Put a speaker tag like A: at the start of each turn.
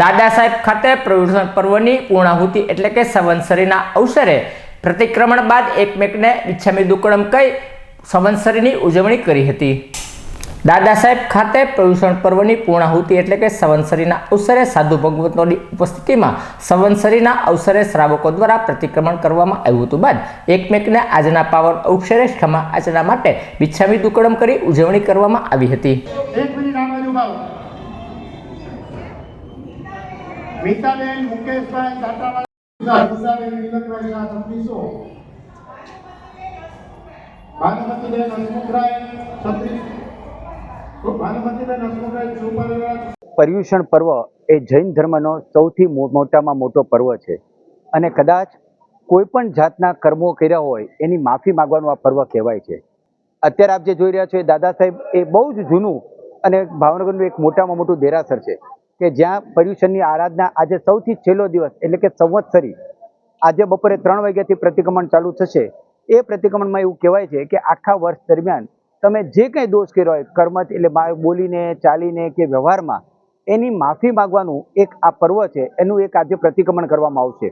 A: દાદા સાહેબ ખાતે પ્રદૂષણ પર્વની પૂર્ણાહુતિ એટલે કે સંવત્સરીના અવસરે પ્રતિક્રમણ બાદ એકમેકને ઈચ્છામી દુક્કડમ કહી સવંતસરીની ઉજવણી કરી હતી. દાદા સાહેબ ખાતે પ્રદૂષણ પર્વની પૂર્ણાહુતિ એટલે કે સંવત્સરીના અવસરે સાધુ ભગવતોની ઉપસ્થિતિમાં સવંતસરીના અવસરે શ્રાવકો દ્વારા પ્રતિક્રમણ કરવામાં આવ્યું હતું બાદ એકમેકને આજના પાવન અવસરે ક્ષમા આચરણા માટે મિચ્છામી દુકડમ કરી ઉજવણી કરવામાં આવી હતી.
B: મીતાબેન, મુકેશભાઈ દાતાવાળા ગુસાબેન નીલકભાઈ ના છત્રીસો. ભાનુમતીબેન, હસમુખરાય છત્રીસ
C: પર્યુષણ પર્વ એ જૈન ધર્મનો સૌથી મોટામાં મોટો પર્વ છે. અને કદાચ કોઈ પણ જાતના કર્મો કર્યા હોય, એની માફી માંગવાનું આ પર્વ કહેવાય છે. અત્યારે આપ જે જોઈ રહ્યા છો એ દાદા સાહેબ એ બહુ જ જૂનું અને ભાવનગરનું એક મોટામાં મોટું દેરાસર છે. કે જ્યાં પર્યુષણની આરાધના આજે સૌથી છેલ્લો દિવસ, એટલે કે સંવત્સરી, આજે બપોરે ત્રણ વાગ્યાથી પ્રતિક્રમણ ચાલુ થશે. એ પ્રતિક્રમણમાં એવું કહેવાય છે કે આખા વર્ષ દરમિયાન તમે જે કંઈ દોષ કર્યો હોય, કર્મથી એટલે બોલીને, ચાલીને કે વ્યવહારમાં, એની માફી માંગવાનું એક આ પર્વ છે, એનું એક આજે પ્રતિક્રમણ કરવામાં આવશે.